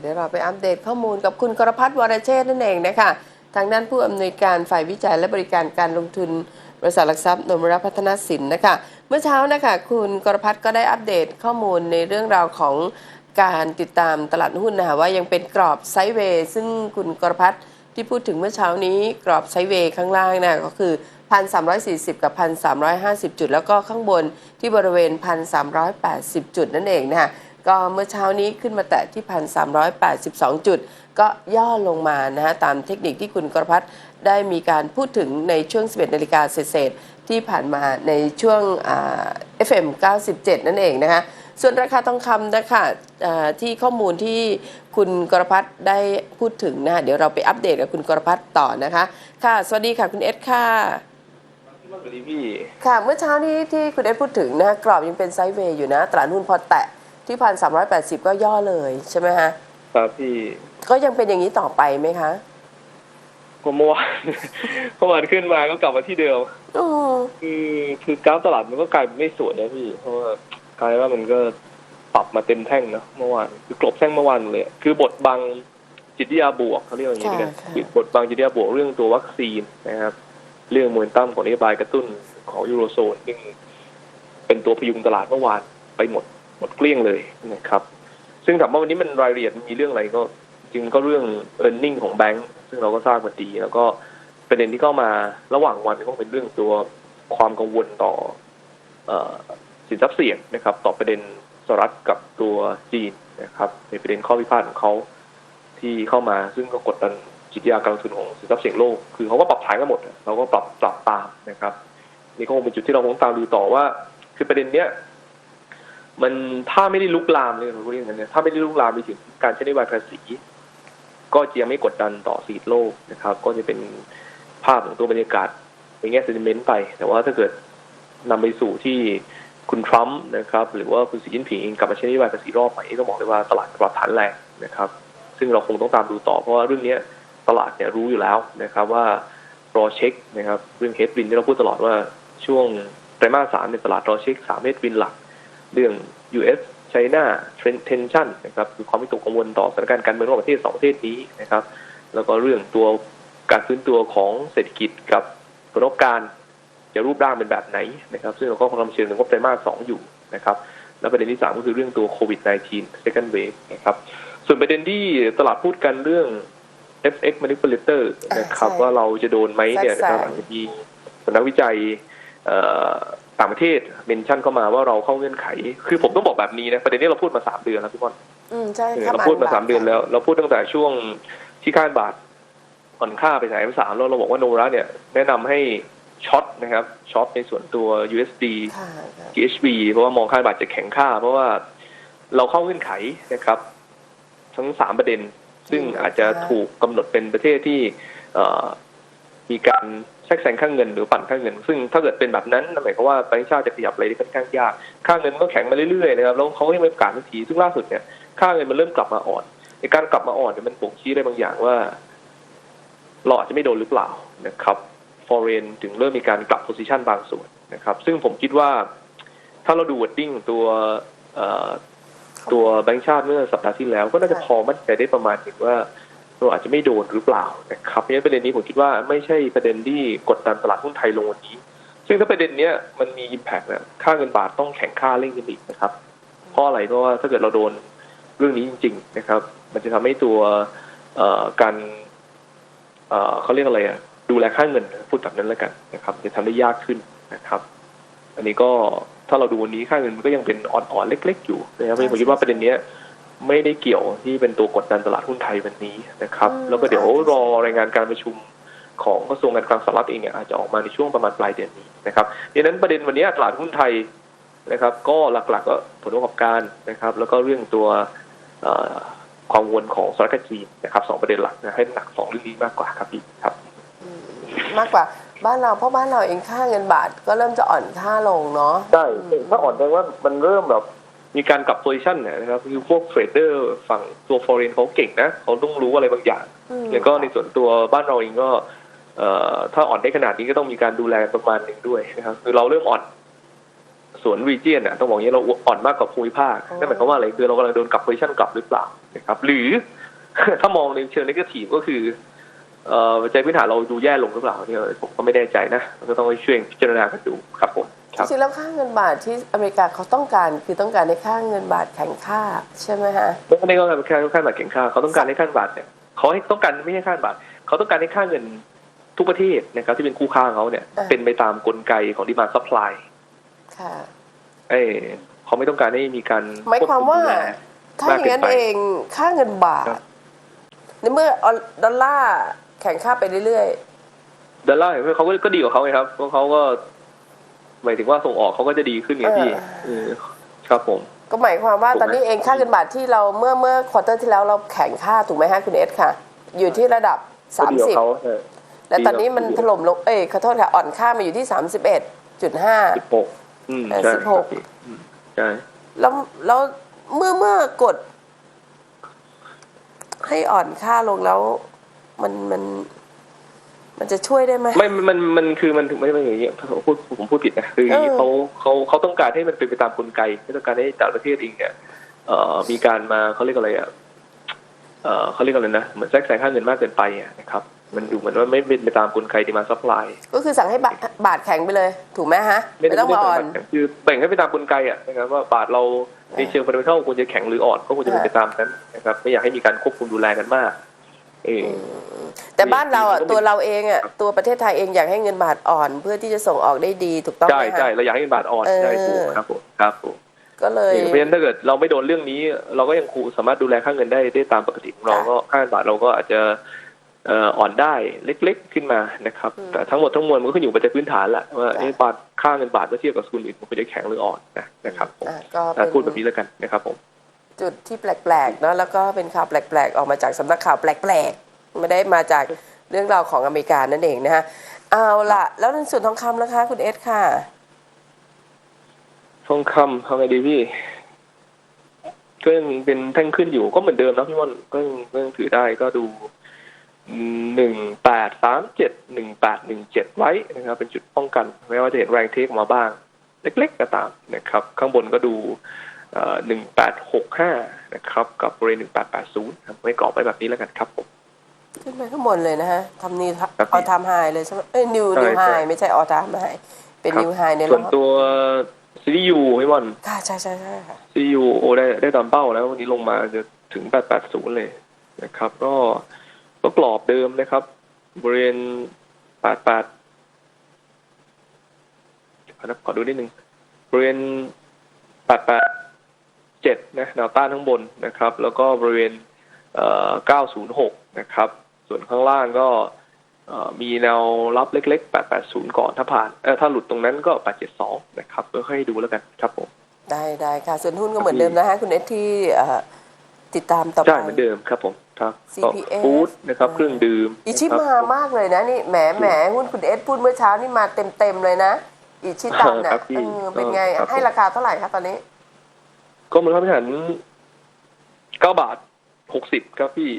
เดี๋ยวเราไปอัปเดตข้อมูลกับคุณกรพัฒน์วรเชษนั่นเองนะคะทางด้านผู้อำนวยการฝ่ายวิจัยและบริการการลงทุนบริษัทหลักทรัพย์นมรพัฒนสินนะคะ เมื่อเช้านะคะคุณกรพัฒน์ก็ได้อัปเดตข้อมูลในเรื่องราวของการติดตามตลาดหุ้นนะคะว่ายังเป็นกรอบไซด์เวย์ซึ่งคุณกรพัฒน์ที่พูดถึงเมื่อเช้านี้กรอบไซด์เวย์ข้างล่างนะก็คือ1,340 กับ 1,350 จุด แล้วก็ข้างบนที่บริเวณ 1,380 จุดนั่นเองนะคะ ก็เมื่อเช้านี้ขึ้นมาแตะที่ 1,382 จุด ก็ย่อลงมานะฮะตามเทคนิคที่คุณกรพัฒน์ได้มีการพูดถึงในช่วง 11 นาฬิกาเศษๆที่ผ่านมาในช่วงอ่า FM 97 นั่นเองนะคะส่วนราคาทองคำนะคะอ่าที่ข้อมูลที่คุณกรพัฒน์ได้พูดถึงนะคะเดี๋ยวเราไปอัปเดตกับคุณกรพัฒน์ต่อนะคะ ค่ะ สวัสดีค่ะคุณเอสค่ะสวัสดีพี่ ค่ะ เมื่อเช้านี้ที่คุณเอสพูดถึงนะกรอบยังเป็นไซด์เวย์อยู่นะตลาดหุ้นพอแตะ ที่พันสามร้อยแปดสิบก็ย่อเลยใช่ไหมฮะครับพี่ก็ยังเป็นอย่างนี้ต่อไปไหมคะก็เมื่อวานเมื่อวานขึ้นมาก็กลับมาที่เดิมอืมคือคือกราฟตลาดมันก็กลายเป็นไม่สวยนะพี่ เพราะว่ากลายว่ามันก็ปรับมาเต็มแท่งนะเมื่อวานคือกลบแท่งเมื่อวานเลยคือบทบังจิตวิทยาบวกเขาเรียกว่าอย่างนี้ค่ะนะค่ะคือบทบังจิตวิทยาบวกเรื่องตัววัคซีนนะครับ เรื่องโมเมนตัมของนโยบายกระตุ้นของยูโรโซนซึ่งเป็นตัวพยุงตลาดเมื่อวานไปหมด หมดเกลี้ยงเลยนะครับ ซึ่งถามว่าวันนี้มันรายละเอียดมีเรื่องอะไรก็จริงก็เรื่อง e a r n i n g ของแบงก์ซึ่งเราก็ทราบมาดี แล้วก็ประเด็นที่เข้ามาระหว่างวันก็เป็นเรื่องตัวความกังวลต่ออสินทรัพย์เสี่ยงนะครับ ต่อประเด็นสหรัฐกับตัวจีนนะครับในประเด็นข้อพิพาทของเขาที่เข้ามาซึ่งก็กดดันจิตยาการลงทุนของสินทรัพย์เสี่ยงโลก คือเขาก็ปรับฐานกันหมด เราก็ปรับปรับตามนะครับ นี่ก็คงเป็นจุดที่เราคงตามดูต่อว่า คือประเด็นเนี้ย มันถ้าไม่ได้ลุกลามเลยผมเรียกอย่างนั้นเนี่ยถ้าไม่ได้ลุกลามไปถึงการใช้นโยบายภาษี ก็จะยังไม่กดดันต่อสีโลกนะครับ ก็จะเป็นภาพของตัวบรรยากาศในแง่เซนิเมนต์ไป แต่ว่าถ้าเกิดนำไปสู่ที่คุณทรัมป์นะครับ หรือว่าคุณสีจิ้นผิงเองกลับมาใช้นโยบายภาษีรอบใหม่ต้องบอกเลยว่าตลาดปรับฐานแรงนะครับ ซึ่งเราคงต้องตามดูต่อเพราะว่าเรื่องนี้ตลาดเนี่ยรู้อยู่แล้วนะครับว่ารอเช็คนะครับเรื่องเฮดวินที่เราพูดตลอดว่าช่วงไตรมาสสามในตลาดรอเช็คสามเฮดวินหลัก เรื่อง US China tension นะครับคือความวิตกกังวลต่อสถานการณ์การเมืองระหว่างประเทศสองประเทศนี้นะครับ แล้วก็เรื่องตัวการฟื้นตัวของเศรษฐกิจกับผลประกอบการจะรูปร่างเป็นแบบไหนนะครับ ซึ่งเราก็กำลังเชิญถึงงบไตรมาสสองอยู่นะครับ แล้วประเด็นที่สามก็คือเรื่องตัวโควิด -19 second wave นะครับ ส่วนประเด็นที่ตลาดพูดกันเรื่อง FX manipulator นะครับอ่าใช่ว่าเราจะโดนไหมเนี่ยนะครับแทรกแซงอาจจะมีสำนักวิจัยเอ่อ ต่างประเทศเมนชั่นเข้ามาว่าเราเข้าเงื่อนไข คือผมต้องบอกแบบนี้นะประเด็นนี้เราพูดมาสามเดือนแล้วพี่บอลอืมใช่เออครับเราพูดมาสามเดือนแล้ว เราพูดตั้งแต่ช่วงที่ค่าบาทอ่อนค่าไปสายสามแล้วเราบอกว่าโนราเนี่ย แนะนำให้ช็อตนะครับช็อตในส่วนตัว USD ค่ะค่ะ THB เพราะว่ามองค่าบาทจะแข็งค่า เพราะว่าเราเข้าเงื่อนไขนะครับ ทั้งสามประเด็น ซึ่งอาจจะถูกกำหนดเป็นประเทศที่เอ่อมีการแทรกแซงค่าเงินหรือปั่นค่าเงิน ซึ่งถ้าเกิดเป็นแบบนั้นนั่นหมายความว่าแบงก์ชาติจะขยับอะไรได้ค่อนข้างยาก ค่าเงินก็แข็งมาเรื่อยๆนะครับแล้วเขาก็ยังไม่ประกาศทันทีซึ่งล่าสุดเนี่ยค่าเงินมันเริ่มกลับมาอ่อนในการกลับมาอ่อนเนี่ยมันบ่งชี้ได้บางอย่างว่าเราอาจจะไม่โดนหรือเปล่านะครับ foreign ถึงเริ่มมีการกลับ position บางส่วนนะครับ ซึ่งผมคิดว่าถ้าเราดู wording ของตัวตัวแบงก์ชาติเมื่อสัปดาห์ที่แล้ว ก็น่าจะพอมั่นใจได้ประมาณถึงว่า เราอาจจะไม่โดนหรือเปล่านะครับเพราะฉะนั้นประเด็นนี้ผมคิดว่าไม่ใช่ประเด็นที่กดดันตลาดหุ้นไทยลงวันนี้ ซึ่งถ้าประเด็นเนี้ยมันมี impact นะค่าเงินบาทต้องแข็งค่าเร่งขึ้นอีกนะครับเพราะอะไรเพราะว่าถ้าเกิดเราโดนเรื่องนี้จริง ๆ นะครับ มันจะทำให้ตัวการเขาเรียกอะไรอะดูแลค่าเงินพูดแบบนั้นแล้วกันนะครับ จะทำได้ยากขึ้นนะครับ อันนี้ก็ถ้าเราดูวันนี้ค่าเงินมันก็ยังเป็นอ่อนๆเล็ก ๆ อยู่นะครับผมคิดว่าประเด็นเนี้ย ไม่ได้เกี่ยวที่เป็นตัวกดดันตลาดหุ้นไทยวันนี้นะครับอืมแล้วก็เดี๋ยวรอรายงานการประชุมของกระทรวงการคลังสหรัฐเองเนี่ยอาจจะออกมาในช่วงประมาณปลายเดือนนี้นะครับดังนั้นประเด็นวันนี้ตลาดหุ้นไทยนะครับ ก็หลักๆก็ผลประกอบการนะครับ แล้วก็เรื่องตัวเอ่อความกังวลของสหรัฐกับจีนนะครับสองประเด็นหลักนะให้หนักสองเรื่องนี้มากกว่าครับพี่ครับมากกว่าบ้านเราเพราะบ้านเราเองค่าเงินบาทก็เริ่มจะอ่อนค่าลงเนาะใช่ถ้าอ่อนแสดงว่ามันเริ่มแบบ มีการกลับโพซิชันเนี่ยนะครับคือพวกเทรดเดอร์ฝั่งตัว foreign เขาเก่งนะเขาต้องรู้อะไรบางอย่างอืมแล้วก็ในส่วนตัวบ้านเราเองก็เอ่อถ้าอ่อนได้ขนาดนี้ก็ต้องมีการดูแลประมาณหนึ่งด้วยนะครับคือเราเริ่มอ่อนส่วนรีเจียนอะต้องบอกอย่างนี้เราอ่อนมากกว่าภูมิภาคนั่นหมายความว่าอะไรคือเรากำลังโดนกลับโพซิชันกลับหรือเปล่านะครับ หรือถ้ามองในเชิงนกาทีฟก็คือเอ่อปัจจัยพื้นฐานเราดูแย่ลงหรือเปล่าเนี่ยผมก็ไม่แน่ใจนะก็ต้องไปช่วยพิจารณากันดูครับผมครับ จริงๆแล้วค่าเงินบาทที่อเมริกาเขาต้องการคือต้องการในค่าเงินบาทแข็งค่าใช่ไหมฮะไม่ได้ก็แค่ค่าบาทแข็งค่าเขาต้องการให้ค่าบาทเนี่ยเขาให้ต้องการไม่ใช่ค่าบาทเขาต้องการให้ค่าเงินทุกประเทศนะครับที่เป็นคู่ค้าของเขาเนี่ยอ่าเป็นไปตามกลไกของดีมาซัพพลายค่ะเอ้ยเขาไม่ต้องการให้มีการหมายความว่าดูแลถ้าอย่างนั้นเองค่าเงินบาทครับในเมื่อดอลลาร์แข็งค่าไปเรื่อยดอลลาร์เขาก็ก็ดีกว่าเขาไงครับเพราะเขาก็ หมายถึงว่าส่งออกเขาก็จะดีขึ้นไงพี่เออครับผมๆก็หมายความว่าถูกไหมตอนนี้เองค่าเงินบาทที่เราเมื่อเมื่อควอเตอร์ที่แล้วเราแข็งค่าถูกไหมฮะคุณเอสค่ะ อยู่ที่ระดับก็ดีกว่าเขา30เออและตอนนี้มันดีกว่าถล่มลงเอ้ยขอโทษค่ะ อ่อนค่ามาอยู่ที่31.5สิบหกอืมเออใช่สิบหกครับพี่อืมใช่แล้วแล้วเมื่อเมื่อกด ให้อ่อนค่าลงแล้ว มันมัน มันจะช่วยได้ไหมไม่มันมันคือมันถึงไม่ไม่อย่างเงี้ยผมพูดผมพูดผิดนะคือเออเขาเขาเขาต้องการให้มันเป็นไปตามกลไกไม่ต้องการให้แต่ละประเทศเองเนี่ยเอ่อมีการมาเขาเรียกอะไรอะเอ่อเขาเรียกอะไรนะเหมือนแทรกแซงค่าเงินมากเกินไปอะนะครับมันดูเหมือนว่าไม่เป็นไปตามกลไกที่มาซัพพลายก็คือสั่งให้บาทบาทแข็งไปเลย ถูกไหมฮะ ไม่ต้องมาอ่อนคือแบ่งให้ไปตามกลไกอะนะครับว่าบาทเราในเชิงฟันเดเมนทัลควรจะแข็งหรืออ่อนก็ควรจะเป็นไปตามนั้นนะครับไม่อยากให้มีการควบคุมดูแลกันมาก เออ แต่บ้านเราอะมีตัวเราเองอะตัวประเทศไทยเองอยากให้เงินบาทอ่อน เพื่อที่จะส่งออกได้ดีถูกต้องไหใช่มใช่ฮะเราอยากให้เงินบาทอ่อนเออใช่ถูกครับผมครับผมก็เลยเพราะฉะนั้นถ้าเกิดเราไม่โดนเรื่องนี้ เราก็ยังคงสามารถดูแลค่าเงินได้ได้ตามปกติของเราค่ะก็ค่าเงินบาทเราก็อาจจะเอ่ออ่อนได้เล็กๆขึ้นมานะครับอืมแต่ทั้งหมดทั้งมวลมันก็ขึ้นอยู่กับปัจจัยพื้นฐานแหละว่าค่ะเอ๊ะบาทค่าเงินบาทเมื่อเทียบกับสกุลอื่นมันควรจะแข็งหรืออ่อนนะนะครับผมอะก็อะเป็นพูดแบบนี้แล้วกันนะครับผมจุดที่แปลกๆเนาะแล้วก็เป็นข่าวแปลกๆ ออกมาจากสำนักข่าวแปลกๆ ไม่ได้มาจากเรื่องราวของอเมริกานั่นเองนะฮะเอาละแล้วในส่วนทองคำนะคะ คุณเอสค่ะทองคำทำไงดีพี่ก็ยังเป็นแท่งขึ้นอยู่ก็เหมือนเดิมนะพี่ม่อนก็ยังก็ยังถือได้ก็ดูหนึ่งแปดสามเจ็ดหนึ่งแปดหนึ่งเจ็ดไว้นะครับ เป็นจุดป้องกันแม้ว่าจะเห็นแรงเทคมาบ้าง เล็ก ๆ ก็ตามนะครับ ข้างบนก็ดูหนึ่งแปดหกห้านะครับ กับบริเวณหนึ่งแปดแปดศูนย์ไว้กรอบไว้แบบนี้แล้วกันครับผม ขึ้นไปข้างบนเลยนะฮะทำนิวครับออทามไฮเลยใช่ไหมเอ้ยนิวใช่นิวไฮใช่ ไม่ใช่ออทามไฮเป็นครับนิวไฮในรส่อวนบตัวซีรีส์ยูพี่ม่อนค่ะใช่ใช่ใช่ค่ะซียูโอได้ได้ตามเป้าแล้ววันนี้ลงมาจะถึง 880 เลยนะครับ ก็ก็กรอบเดิมนะครับ บริเวณ 88ขอนะขอดูนิดนึงบริเวณ 887 นะแนวต้านข้างบนนะครับ แล้วก็บริเวณเอ่อ906 นะครับ ส่วนข้างล่างก็เอ่อมีแนวรับเล็กๆ 880 ก่อนถ้าผ่านเออถ้าหลุดตรงนั้นก็ 872 นะครับก็ให้ดูแล้วกันครับผม ได้ได้ค่ะ ส่วนหุ้นก็เหมือนเดิมนะฮะ คุณเอสที่เอ่อติดตามต่อไป ใช่เหมือนเดิมครับผมครับ CPS ฟู้ดนะครับเครื่องดื่มอิชินะคมารับมากเลยนะนี่แหมแหมหุ้นคุณเอสพูดเมื่อเช้านี่มาเต็มเต็มๆเลยนะอิชิตันครัอะบพี่เออเป็นไงครับให้ราคาเท่าไหร่คะตอนนี้ ก็มูลค่าพื้นฐานเก้าบาทหกสิบครับพี่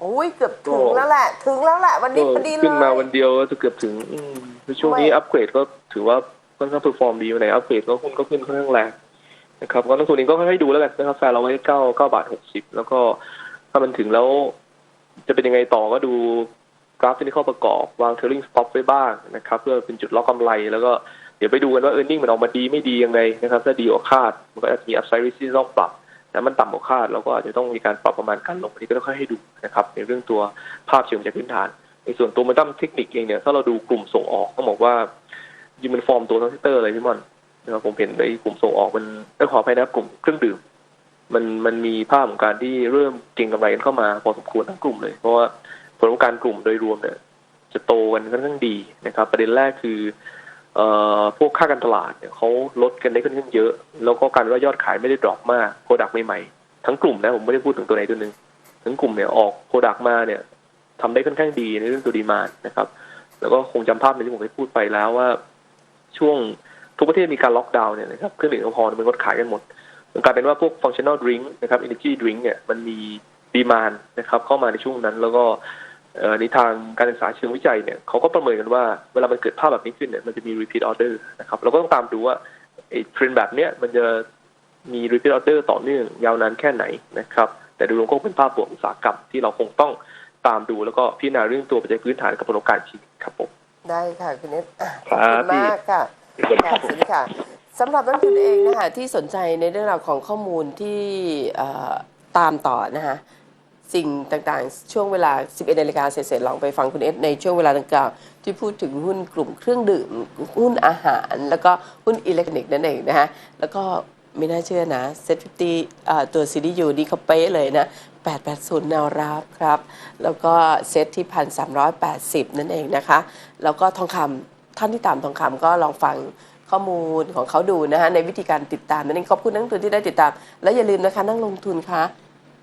โอ้ยเกือบถึงแล้วแหละ ถึงแล้วแหละ วันนี้ก็พอดีเลยขึ้นมาวันเดียวก็จะเกือบถึงอืมในช่วงนี้ไม่อัปเกรดก็ถือว่าค่อนข้างเพอร์ฟอร์มดีวันไหนอัปเกรดก็หุ้นก็ขึ้นค่อนข้างแรงนะครับก็นักทุนเองก็ให้ดูแล้วกันนะครับแฟนเราไว้เก้าเก้าบาทหกสิบแล้วก็ถ้ามันถึงแล้ว จะเป็นยังไงต่อก็ดูกราฟที่เข้าประกอบวางเทอร์ลิงสต็อปไว้บ้างนะครับ เพื่อเป็นจุดล็อกกำไร แล้วก็เดี๋ยวไปดูกันว่าเออร์เน็งมันออกมาดีไม่ดียังไงนะครับ ถ้าดีกว่าคาดมันก็อาจจะมีอัพไซด์ริสที่ต้องปรับ แต่มันต่ำกว่าคาดเราก็อาจจะต้องมีการปรับประมาณการลงอันนี้ก็ต้องค่อยให้ดูนะครับในเรื่องตัวภาพเชิงจากพื้นฐาน ในส่วนตัวมันตั้มเทคนิคเองเนี่ยถ้าเราดูกลุ่มส่งออกต้องบอกว่ายิงมันฟอร์มตัวทั้งเซกเตอร์เลยพี่มอนนะครับผมเห็นในกลุ่มส่งออกมันได้ขออภัยนะกลุ่มเครื่องดื่มมันมันมีภาพของการที่เริ่มเก็งกำไรกันเข้ามาพอสมควรทั้งกลุ่มเลย เพราะว่าผลของการกลุ่มโดยรวมเนี่ยจะโตกันค่อนข้างดีนะครับ ประเด็นแรกคือ พวกค่าการตลาดเนี่ยเขาลดกันได้ค่อนข้างเยอะ แล้วก็การว่ายอดขายไม่ได้ดรอปมากโปรดักต์ใหม่ๆ ทั้งกลุ่มนะผมไม่ได้พูดถึงตัวไหนตัวหนึ่งทั้งกลุ่มเนี่ยออกโปรดักต์มาเนี่ยทำได้ค่อนข้างดีในเรื่องตัวดีมานนะครับ แล้วก็คงจำภาพในที่ผมเคยพูดไปแล้วว่า ช่วงทุกประเทศมีการล็อกดาวน์เนี่ยนะครับเครื่องดื่มแอลกอฮอล์มันงดขายกันหมดมันกลายเป็นว่าพวก functional drink นะครับ energy drink เนี่ยมันมีดีมานนะครับเข้ามาในช่วงนั้น แล้วก็ ในทางการศึกษาเชิงวิจัยเนี่ยเขาก็ประเมินกันว่าเวลามันเกิดภาพแบบนี้ขึ้นเนี่ยมันจะมี repeat order นะครับเราก็ต้องตามดูว่าไอ้เทรนด์แบบเนี้ยมันจะมี repeat order ต่อเนื่องยาวนานแค่ไหนนะครับแต่โดยรวมก็เป็นภาพบวกอุตสาหกรรมที่เราคงต้องตามดูแล้วก็พิจารณาเรื่องตัวปัจจัยพื้นฐานกับประสบการณ์ชีวิตครับผมได้ค่ะคุณเนตอะขครัอบบคุณมากค่ะสวัสดีค่ะครับสวัสดีค่ะสำหรับนักลงทุนเองนะคะที่สนใจในเรื่องราวของข้อมูลที่เอ่อตามต่อนะคะ สิ่งต่างๆ ช่วงเวลา 11นาฬิกาเสร็จๆลองไปฟังคุณเอสในช่วงเวลาดังกล่าว ที่พูดถึงหุ้นกลุ่มเครื่องดื่ม หุ้นอาหาร แล้วก็หุ้นอิเล็กทรอนิกส์นั่นเองนะคะแล้วก็ไม่น่าเชื่อนะเซ็ตฟิฟตี้ตัวซีดียูนี่เขาเป๊ะเลยนะ880แนวรับครับ แล้วก็เซ็ตที่ 1,380 นั่นเองนะคะ แล้วก็ทองคำท่านที่ตามทองคำก็ลองฟังข้อมูลของเขาดูนะคะในวิธีการติดตามนั่นเองขอบคุณนักลงทุนที่ได้ติดตาม และอย่าลืมนะคะนักลงทุนคะ